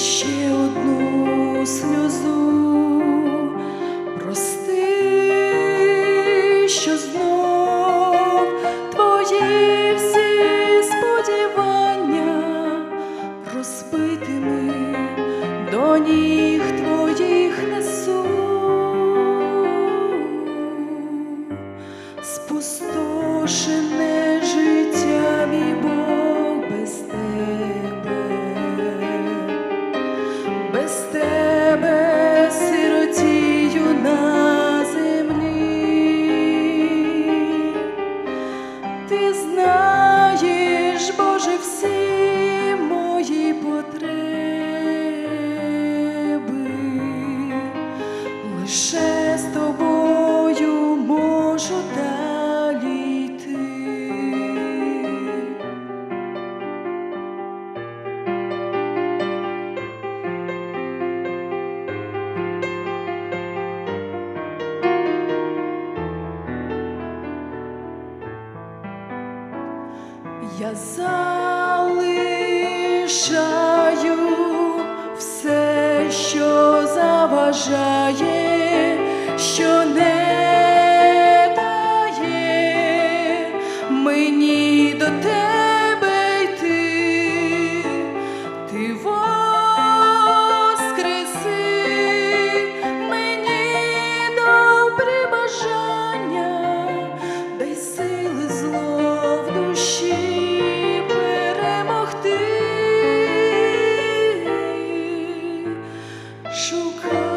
ще одну сльозу. потреби, лише з тобою можу далі йти. Я залишаю що заважає, що не дає мені до тебе. 一首歌。